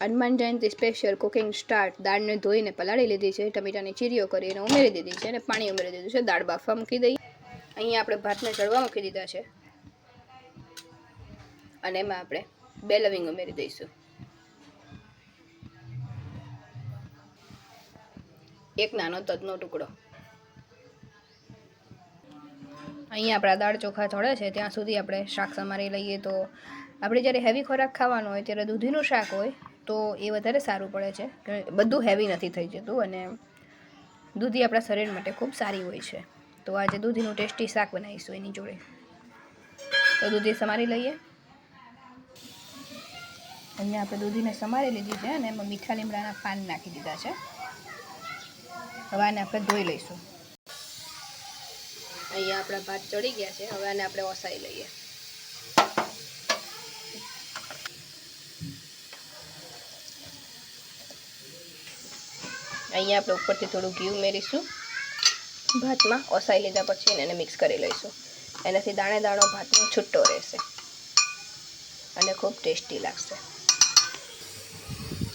Hanuman Jayanti special cooking start દાળને ધોઈને પલાળી લીધી છે, ટમેટાની ચીરીઓ કરીને ઉમેરી દીધી છે અને પાણી ઉમેરી દીધું છે. દાળ બાફવા મૂકી દઈએ. અહીંયા આપણે ભાતને ચડવા મૂકી દીધા છે. અને એમાં આપણે બે લવિંગ ઉમેરી દઈશું. એક નાનો તજનો ટુકડો. અહીંયા આપણા દાળ ચોખા થોડે છે, ત્યાં સુધી આપણે શાક સમારી લઈએ તો આપણે જ્યારે હેવી ખોરાક ખાવાનો હોય, ત્યારે દૂધીનું શાક હોય તો એ વધારે સારું પડે છે. બધું હેવી નથી થઈ જતું અને દૂધી આપણા શરીર માટે ખૂબ સારી હોય છે. તો આજે દૂધીનું ટેસ્ટી શાક બનાવીશું એની જોડે. તો દૂધી સમારી લઈએ. અહીંયા આપણે દૂધીને સમારી લીધી છે અને એમાં મીઠા લીમડાના પાન નાખી દીધા છે. હવે આને આપણે ધોઈ લઈશું. અહીંયા આપણા ભાત ચડી ગયા છે. હવે આને આપણે ઓસાઈ લઈએ. અહીંયા આપણે ઉપરથી થોડું ઘી ઉમેરીશું. ભાતમાં ઓસાઈ લીધા પછી એને મિક્સ કરી લઈશું. એનાથી દાણે દાણો ભાતનો છૂટો રહેશે. અને ખૂબ ટેસ્ટી લાગશે.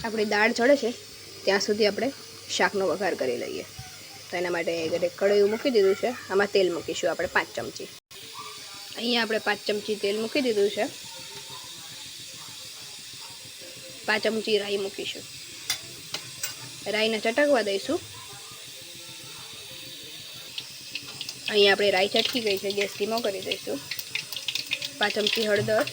આપણી દાળ ચડે છે, ત્યાં સુધી આપણે શાકનો વઘાર કરી લઈએ. તો એના માટે એક કઢાઈ મૂકી દીધું છે. આમાં તેલ મૂકીશું આપણે પાંચ ચમચી. અહીંયા આપણે પાંચ ચમચી તેલ મૂકી દીધું છે. પાંચ ચમચી રાઈ મૂકીશું. રાઈને ચટકવા દઈશું. અહીંયા આપણે રાઈ ચટકી ગઈ છે ગેસ ધીમો કરી દઈશું. પાંચ ચમચી હળદર.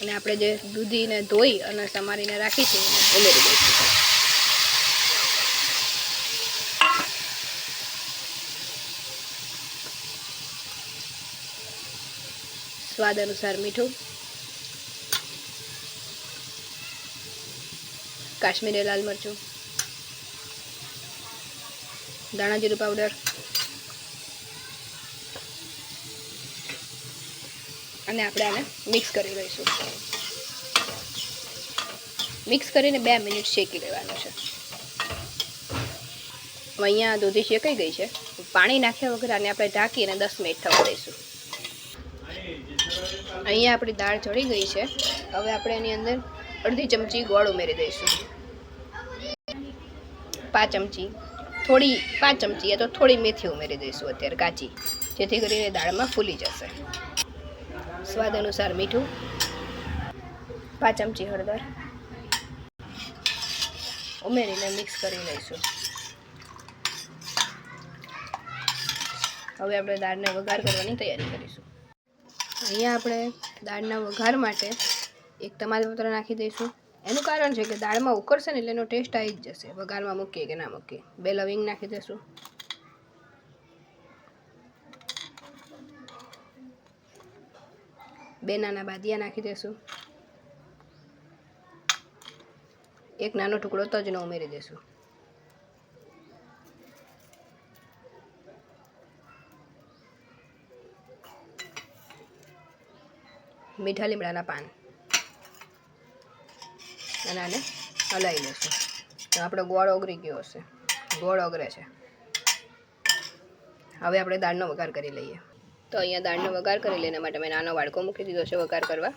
અને આપણે જે દૂધીને ધોઈ અને સમારીને રાખી છે, એને ઉમેરી દઈશું. સ્વાદ અનુસાર મીઠું. કાશ્મીરી લાલ મરચું. ધાણાજીરું પાવડર અને આપણે આને મિક્સ કરી લઈશું. મિક્સ કરીને બે મિનિટ શેકી લેવાનું છે. અહીંયા દૂધી શેકાઈ ગઈ છે. પાણી નાખ્યા વગર આને આપણે ઢાંકીને દસ મિનિટ થવા દઈશું. અહીંયા આપણી દાળ ચડી ગઈ છે. હવે આપણે એની અંદર અડધી ચમચી ગોળ ઉમેરી દઈશું. પાંચ ચમચી. થોડી, પાંચ ચમચી અથવા થોડી મેથી ઉમેરી દઈશું અત્યારે કાચી. જેથી કરીને દાળમાં ફૂલી જશે. સ્વાદ અનુસાર મીઠું. પાંચ ચમચી હળદર. ઉમેરીને મિક્સ કરી લઈશું. હવે આપણે દાળને વઘાર કરવાની તૈયારી કરીશું. અહીંયા આપણે દાળના વઘાર માટે એક તમાલપત્ર નાખી દઈશું. એનું કારણ છે કે દાળમાં ઉકળશે ને એટલે એનો ટેસ્ટ આવી જ જશે. વઘારમાં મૂકીએ કે ના મૂકીએ? બે લવિંગ નાખી દઈશું. બે નાના બાદિયા નાખી દઈશું. એક નાનો ટુકડો તજનો ઉમેરી દઈશું. મીઠા લીમડાના પાન. અને આને હલાવી લઈશું તો આપણો ગોળ ઓગળી ગયો હશે. ગોળ ઓગરે છે. હવે આપણે દાળનો વઘાર કરી લઈએ. તો અહીંયા દાળનો વઘાર કરી લઈને માટે મેં નાનો વાડકો મૂકી દીધો છે વઘાર કરવા.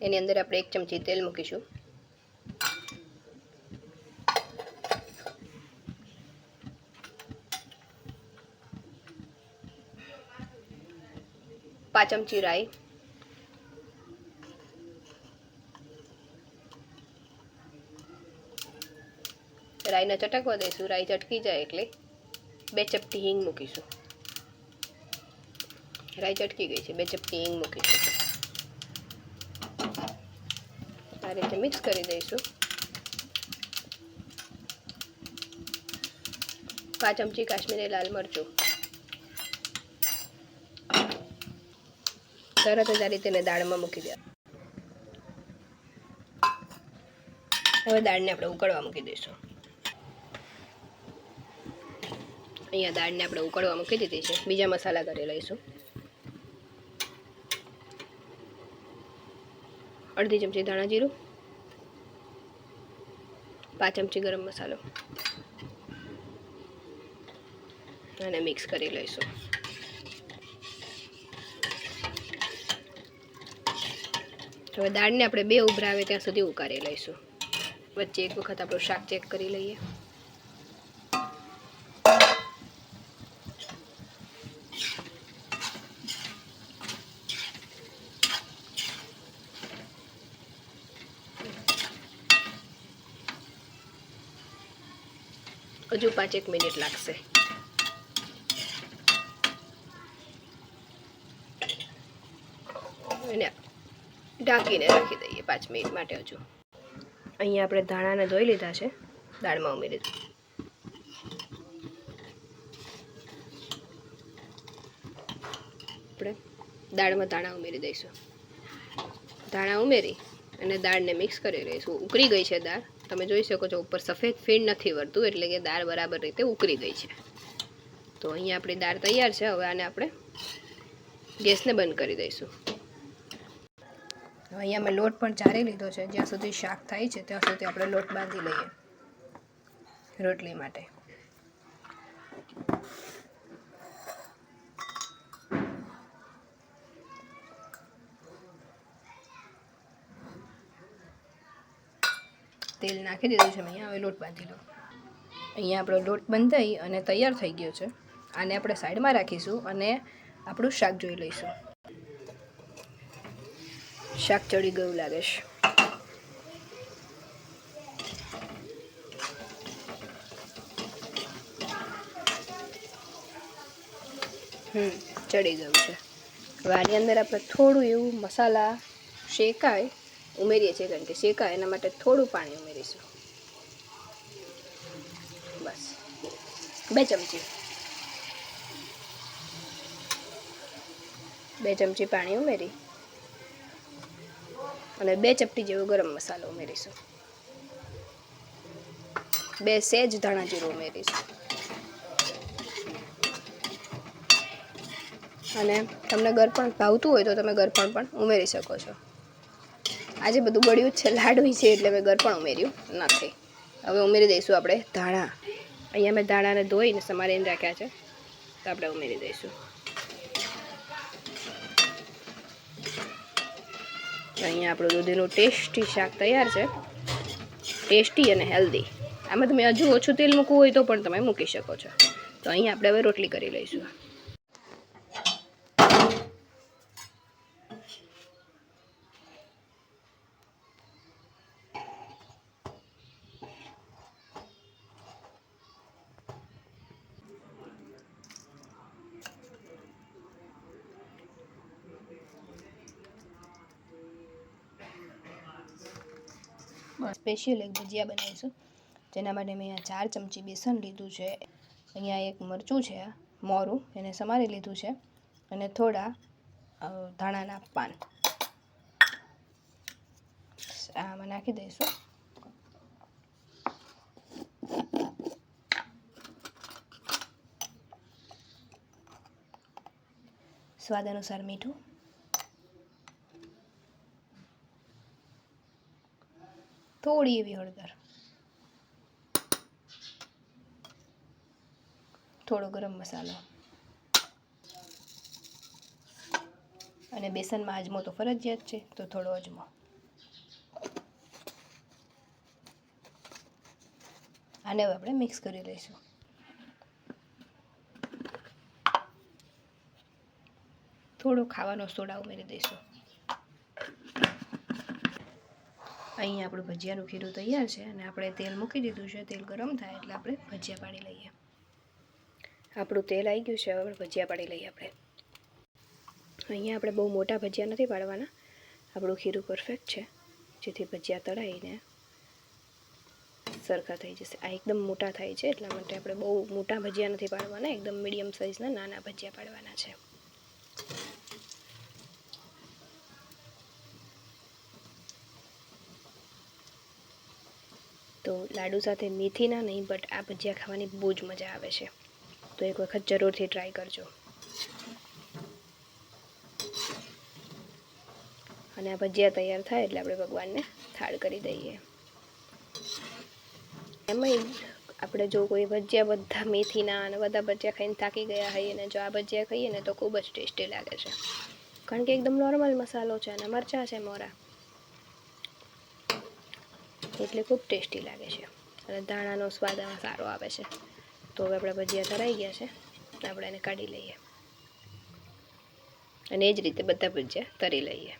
એની અંદર આપણે એક ચમચી તેલ મૂકીશું. પાંચ ચમચી રાઈ. રાઈને ચટકવા દઈશું, રાઈ ચટકી જાય એટલે બે ચપટી હિંગ મૂકીશું. રાઈ ચટકી ગઈ છે, બે ચપટી હિંગ મૂકીશું. આ રીતે મિક્સ કરી દઈશું. પાંચ ચમચી કાશ્મીરી લાલ મરચું. તરત જ આ રીતે દાળમાં મૂકી દે હવે દાળને આપણે ઉકળવા મૂકી દઈશું. અહીંયા દાળને આપણે ઉકળવા મૂકી દીધી છે? બીજા મસાલા કરી લઈશું. અડધી ચમચી ધાણા જીરું. પાંચ ચમચી ગરમ મસાલો. અને મિક્સ કરી લઈશું. હવે દાળને આપણે બે ઉભરાવે ત્યાં સુધી ઉકાળી લઈશું. વચ્ચે એક વખત આપણું શાક ચેક કરી લઈએ. હજુ પાંચેક મિનિટ લાગશે. એને ઢાંકીને રાખી દઈએ પાંચ મિનિટ માટે હજુ. અહીંયા આપણે ધાણાને ધોઈ લીધા છે. દાળમાં ઉમેરી આપણે દાળમાં ધાણા ઉમેરી દઈશું. ધાણા ઉમેરી અને દાળને મિક્સ કરી લઈશું. ઉકળી ગઈ છે દાળ. તમે જોઈ શકો છો, ઉપર સફેદ ફીણ નથી વળતું, એટલે કે દાળ બરાબર રીતે ઉકળી ગઈ છે. તો અહીંયા આપણી દાળ તૈયાર છે, હવે આને આપણે ગેસને બંધ કરી દઈશું. અહીંયા મેં લોટ પણ ચારી લીધો છે, જ્યાં સુધી શાક થાય છે, ત્યાં સુધી આપણે લોટ બાંધી લઈએ રોટલી માટે. તેલ નાખી દીધું છે અહીંયા. હવે લોટ બાંધી લો અહીંયા આપણો લોટ બંધાઈ અને તૈયાર થઈ ગયો છે. આને આપણે સાઈડમાં રાખીશું અને આપણું શાક જોઈ લઈશું. શાક ચડી ગયું લાગે છે. હમ, ચડી ગયું છે. હવે આની અંદર આપણે થોડું એવું મસાલા શેકાય. ઉમેરીએ છીએ કારણ કે શેકાય, એના માટે થોડું પાણી ઉમેરીશું. બસ. બે ચમચી. બે ચમચી પાણી ઉમેરી. અને બે ચપટી જેવો ગરમ મસાલો ઉમેરીશું. બે સેજ ધાણા જીરું ઉમેરીશું. અને તમને ગરપણ ભાવતું હોય તો તમે ગરપણ પણ ઉમેરી શકો છો. આજે બધું ગળ્યું જ છે, લાડવી છે એટલે મેં ગરપણ ઉમેર્યું. નથી હવે ઉમેરી દઈશું આપણે ધાણા. અહીંયા મેં ધાણાને ધોઈને સમારીને રાખ્યા છે. તો આપણે ઉમેરી દઈશું. અહીંયા આપણું દૂધીનું ટેસ્ટી શાક તૈયાર છે. ટેસ્ટી અને હેલ્ધી. આમાં તમે હજુ ઓછું તેલ મૂકવું હોય તો પણ તમે મૂકી શકો છો. તો અહીંયા આપણે હવે રોટલી કરી લઈશું. સ્પેશિયલ એક ભજીયા બનાવીશું જેના માટે મેં અહીંયા ચાર ચમચી બેસન લીધું છે. અહીંયા એક મરચું છે, મોરું, એને સમારી લીધું છે અને થોડા ધાણાના પાન. આમાં નાખી દઈશું. સ્વાદ અનુસાર મીઠું. થોડી એવી હળદર. થોડો ગરમ મસાલો. અને બેસનમાં અજમો તો ફરજિયાત છે, તો થોડો અજમો. આને હવે આપણે મિક્સ કરી લઈશું. થોડો ખાવાનો સોડા ઉમેરી દઈશું. અહીં આપણું ભજીયાનું ખીરું તૈયાર છે અને આપણે તેલ મૂકી દીધું છે. તેલ ગરમ થાય એટલે આપણે ભજીયા પાડી લઈએ. આપણું તેલ આવી ગયું છે, હવે આપણે ભજીયા પાડી લઈએ આપણે. અહીંયા આપણે બહુ મોટા ભજીયા નથી પાડવાના. આપણું ખીરું પરફેક્ટ છે. જેથી ભજીયા તળાઈને સરખા થઈ જશે. આ એકદમ મોટા થાય છે, એટલા માટે આપણે બહુ મોટા ભજીયા નથી પાડવાના. એકદમ મીડિયમ સાઇઝના નાના ભજીયા પાડવાના છે. તો લાડુ સાથે મેથીના નહીં બટ આ ભજીયા ખાવાની બહુ જ મજા આવે છે. તો એક વખત જરૂરથી ટ્રાય કરજો. અને આ ભજીયા તૈયાર થાય એટલે આપણે ભગવાનને થાળ કરી દઈએ. એમાંય આપણે જો કોઈ ભજીયા બધા મેથીના અને બધા ભજીયા ખાઈને થાકી ગયા હોઈએ અને જો આ ભજીયા ખાઈએ ને તો ખૂબ જ ટેસ્ટી લાગે છે. કારણ કે એકદમ નોર્મલ મસાલો છે અને મરચાં છે મોરા. એટલે ખૂબ ટેસ્ટી લાગે છે. અને ધાણાનો સ્વાદ આમાં સારો આવે છે. તો હવે આપણા ભજીયા તરાઈ ગયા છે. આપણે એને કાઢી લઈએ. અને એ જ રીતે બધા ભજીયા તરી લઈએ.